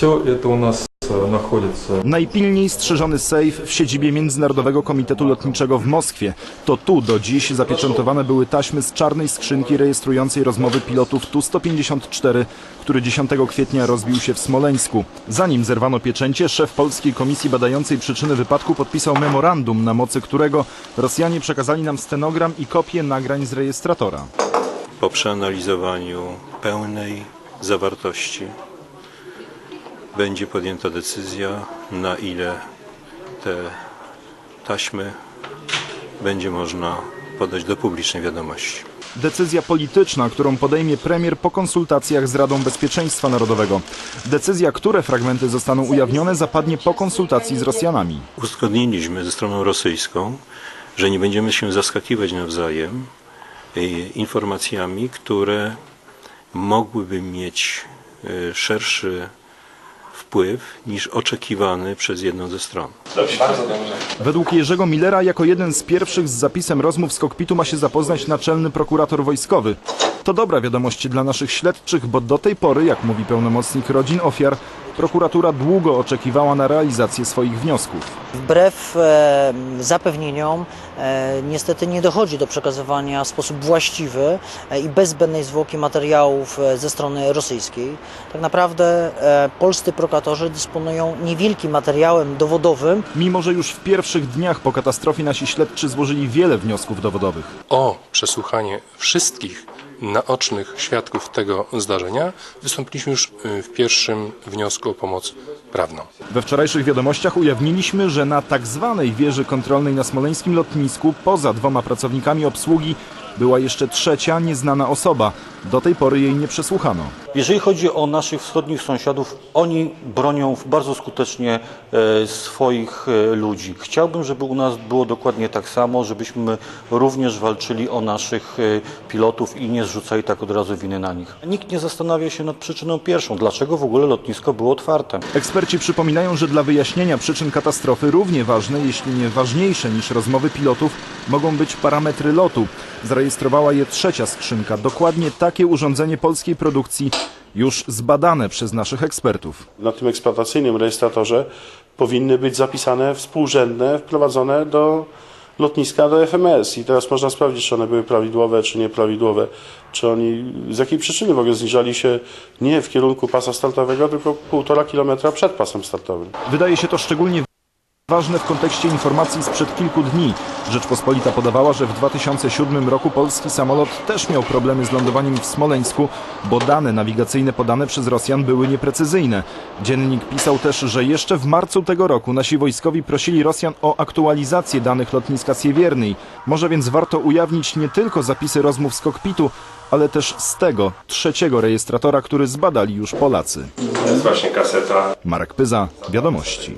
Все это у нас э, находится Najpilniej strzeżony sejf w siedzibie Międzynarodowego Komitetu Lotniczego w Moskwie. To tu do dziś zapieczętowane były taśmy z czarnej skrzynki rejestrującej rozmowy pilotów Tu-154, który 10 kwietnia rozbił się w Smoleńsku. Zanim zerwano pieczęcie, szef Polskiej Komisji Badającej Przyczyny Wypadku podpisał memorandum, na mocy którego Rosjanie przekazali nam stenogram i kopię nagrań z rejestratora. po przeanalizowaniu pełnej zawartości będzie podjęta decyzja, na ile te taśmy będzie można podać do publicznej wiadomości. Decyzja polityczna, którą podejmie premier po konsultacjach z Radą Bezpieczeństwa Narodowego. Decyzja, które fragmenty zostaną ujawnione, zapadnie po konsultacji z Rosjanami. Uzgodniliśmy ze stroną rosyjską, że nie będziemy się zaskakiwać nawzajem e, informacjami, które mogłyby mieć e, szerszy wpływ niż oczekiwany przez jedną ze stron. Według Jerzego Millera jako jeden z pierwszych z zapisem rozmów z kokpitu ma się zapoznać naczelny prokurator wojskowy. To dobra wiadomość dla naszych śledczych, bo do tej pory, jak mówi pełnomocnik rodzin ofiar, prokuratura długo oczekiwała na realizację swoich wniosków. Wbrew e, zapewnieniom e, niestety nie dochodzi do przekazywania w sposób właściwy e, i bez zbędnej zwłoki materiałów ze strony rosyjskiej. Tak naprawdę polscy prokuratorzy dysponują niewielkim materiałem dowodowym, Mimo, że już w pierwszych dniach po katastrofie nasi śledczy złożyli wiele wniosków dowodowych. o przesłuchanie wszystkich naocznych świadków tego zdarzenia wystąpiliśmy już y, w pierwszym wniosku o pomoc prawną. We wczorajszych wiadomościach ujawniliśmy, że na tak zwanej wieży kontrolnej na smoleńskim lotnisku poza dwoma pracownikami obsługi była jeszcze trzecia nieznana osoba. Do tej pory jej nie przesłuchano. Jeżeli chodzi o naszych wschodnich sąsiadów, oni bronią bardzo skutecznie e, swoich e, ludzi. Chciałbym, żeby u nas było dokładnie tak samo, żebyśmy również walczyli o naszych e, pilotów i nie zrzucali tak od razu winy na nich. Nikt nie zastanawia się nad przyczyną pierwszą, dlaczego w ogóle lotnisko było otwarte. Eksperci przypominają, że dla wyjaśnienia przyczyn katastrofy równie ważne, jeśli nie ważniejsze niż rozmowy pilotów, mogą być parametry lotu. Zarejestrowała je trzecia skrzynka, dokładnie takie urządzenie polskiej produkcji, już zbadane przez naszych ekspertów. na tym eksploatacyjnym rejestratorze powinny być zapisane współrzędne, wprowadzone do lotniska, do FMS. I teraz można sprawdzić, czy one były prawidłowe, czy nieprawidłowe. Czy oni, z jakiej przyczyny w ogóle zniżali się nie w kierunku pasa startowego, tylko półtora kilometra przed pasem startowym. Wydaje się to szczególnie ważne w kontekście informacji sprzed kilku dni. Rzeczpospolita podawała, że w 2007 roku polski samolot też miał problemy z lądowaniem w Smoleńsku, bo dane nawigacyjne podane przez Rosjan były nieprecyzyjne. Dziennik pisał też, że jeszcze w marcu tego roku nasi wojskowi prosili Rosjan o aktualizację danych lotniska Siewiernej. Może więc warto ujawnić nie tylko zapisy rozmów z kokpitu, ale też z tego trzeciego rejestratora, który zbadali już Polacy. To jest właśnie kaseta Marek Pyza, Wiadomości.